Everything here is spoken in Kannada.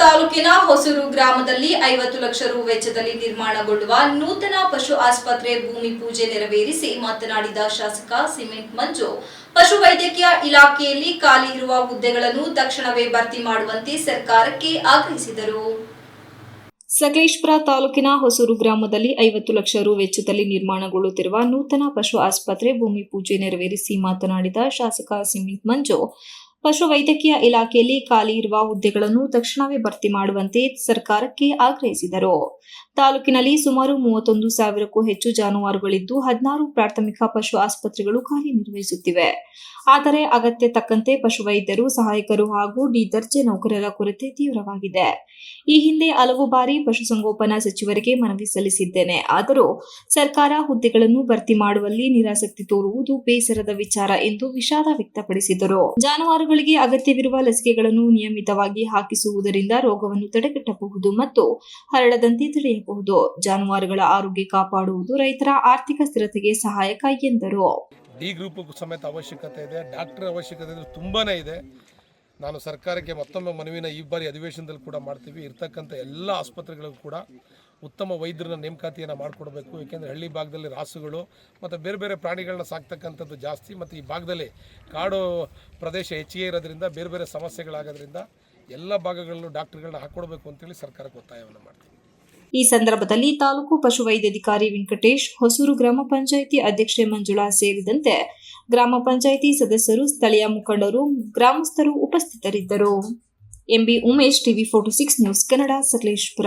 ತಾಲೂಕಿನ ಹೊಸೂರು ಗ್ರಾಮದಲ್ಲಿ ಐವತ್ತು ಲಕ್ಷ ರು ವೆಚ್ಚದಲ್ಲಿ ನಿರ್ಮಾಣಗೊಳ್ಳುವ ನೂತನ ಪಶು ಆಸ್ಪತ್ರೆ ಭೂಮಿ ಪೂಜೆ ನೆರವೇರಿಸಿ ಮಾತನಾಡಿದ ಶಾಸಕ ಸಿಮೆಂಟ್ ಮಂಜು. ಪಶು ವೈದ್ಯಕೀಯ ಇಲಾಖೆಯಲ್ಲಿ ಖಾಲಿ ಇರುವ ಹುದ್ದೆಗಳನ್ನು ತಕ್ಷಣವೇ ಭರ್ತಿ ಮಾಡುವಂತೆ ಸರ್ಕಾರಕ್ಕೆ ಆಗ್ರಹಿಸಿದರು. ಸಕಲೇಶ್ಪುರ ತಾಲೂಕಿನ ಹೊಸೂರು ಗ್ರಾಮದಲ್ಲಿ ಐವತ್ತು ಲಕ್ಷ ರು ವೆಚ್ಚದಲ್ಲಿ ನಿರ್ಮಾಣಗೊಳ್ಳುತ್ತಿರುವ ನೂತನ ಪಶು ಆಸ್ಪತ್ರೆ ಭೂಮಿ ಪೂಜೆ ನೆರವೇರಿಸಿ ಮಾತನಾಡಿದ ಶಾಸಕ ಸಿಮಿತ್ ಮಂಜು. ಪಶುವೈದ್ಯಕೀಯ ಇಲಾಖೆಯಲ್ಲಿ ಖಾಲಿ ಇರುವ ಹುದ್ದೆಗಳನ್ನು ತಕ್ಷಣವೇ ಭರ್ತಿ ಮಾಡುವಂತೆ ಸರ್ಕಾರಕ್ಕೆ ಆಗ್ರಹಿಸಿದರು. ತಾಲೂಕಿನಲ್ಲಿ ಸುಮಾರು ಮೂವತ್ತೊಂದು ಸಾವಿರಕ್ಕೂ ಹೆಚ್ಚು ಜಾನುವಾರುಗಳಿದ್ದು ಹದಿನಾರು ಪ್ರಾಥಮಿಕ ಪಶು ಆಸ್ಪತ್ರೆಗಳು ಕಾರ್ಯನಿರ್ವಹಿಸುತ್ತಿವೆ. ಆದರೆ ಅಗತ್ಯ ತಕ್ಕಂತೆ ಪಶುವೈದ್ಯರು, ಸಹಾಯಕರು ಹಾಗೂ ಡಿ ದರ್ಜೆ ನೌಕರರ ಕೊರತೆ ತೀವ್ರವಾಗಿದೆ. ಈ ಹಿಂದೆ ಹಲವು ಬಾರಿ ಪಶುಸಂಗೋಪನಾ ಸಚಿವರಿಗೆ ಮನವಿ ಸಲ್ಲಿಸಿದ್ದೇನೆ. ಆದರೂ ಸರ್ಕಾರ ಹುದ್ದೆಗಳನ್ನು ಭರ್ತಿ ಮಾಡುವಲ್ಲಿ ನಿರಾಸಕ್ತಿ ತೋರುವುದು ಬೇಸರದ ವಿಚಾರ ಎಂದು ವಿಷಾದ ವ್ಯಕ್ತಪಡಿಸಿದರು. ಜಾನುವಾರುಗಳಿಗೆ ಅಗತ್ಯವಿರುವ ಲಸಿಕೆಗಳನ್ನು ನಿಯಮಿತವಾಗಿ ಹಾಕಿಸುವುದರಿಂದ ರೋಗವನ್ನು ತಡೆಗಟ್ಟಬಹುದು ಮತ್ತು ಹರಡದಂತೆ ತಡೆಯಬಹುದು. ಜಾನುವಾರುಗಳ ಆರೋಗ್ಯ ಕಾಪಾಡುವುದು ರೈತರ ಆರ್ಥಿಕ ಸ್ಥಿರತೆಗೆ ಸಹಾಯಕ ಎಂದರು. ಡಿ ಗ್ರೂಪ್ ಸಮೇತ ಅವಶ್ಯಕತೆ ಇದೆ, ಡಾಕ್ಟರ್ ಅವಶ್ಯಕತೆ ತುಂಬಾನೇ ತುಂಬಾ ಇದೆ. ನಾನು ಸರ್ಕಾರಕ್ಕೆ ಮತ್ತೊಮ್ಮೆ ಮನವಿನ ಈ ಬಾರಿ ಅಧಿವೇಶನದಲ್ಲಿ ಕೂಡ ಮಾಡ್ತೀವಿ. ಇರ್ತಕ್ಕಂಥ ಎಲ್ಲ ಆಸ್ಪತ್ರೆಗಳಿಗೂ ಕೂಡ ಉತ್ತಮ ವೈದ್ಯರನ್ನ ನೇಮಕಾತಿಯನ್ನು ಮಾಡಿಕೊಡ್ಬೇಕು. ಏಕೆಂದರೆ ಹಳ್ಳಿ ಭಾಗದಲ್ಲಿ ರಾಸುಗಳು ಮತ್ತು ಬೇರೆ ಬೇರೆ ಪ್ರಾಣಿಗಳನ್ನ ಸಾಕ್ತಕ್ಕಂಥದ್ದು ಜಾಸ್ತಿ. ಮತ್ತು ಈ ಭಾಗದಲ್ಲಿ ಕಾಡು ಪ್ರದೇಶ ಹೆಚ್ಚಿಗೆ ಇರೋದ್ರಿಂದ, ಬೇರೆ ಬೇರೆ ಸಮಸ್ಯೆಗಳಾಗೋದ್ರಿಂದ ಎಲ್ಲ ಭಾಗಗಳಲ್ಲೂ ಡಾಕ್ಟರ್ಗಳನ್ನ ಹಾಕ್ಕೊಡ್ಬೇಕು ಅಂತೇಳಿ ಸರ್ಕಾರಕ್ಕೆ ಒತ್ತಾಯವನ್ನು ಮಾಡ್ತೀವಿ ಈ ಸಂದರ್ಭದಲ್ಲಿ ತಾಲೂಕು ಪಶುವೈದ್ಯಾಧಿಕಾರಿ ವೆಂಕಟೇಶ್, ಹೊಸೂರು ಗ್ರಾಮ ಪಂಚಾಯಿತಿ ಅಧ್ಯಕ್ಷೆ ಮಂಜುಳಾ ಸೇರಿದಂತೆ ಗ್ರಾಮ ಪಂಚಾಯಿತಿ ಸದಸ್ಯರು, ಸ್ಥಳೀಯ ಮುಖಂಡರು, ಗ್ರಾಮಸ್ಥರು ಉಪಸ್ಥಿತರಿದ್ದರು. MB Umesh, TV forty six news Kannada, Sakleshpur.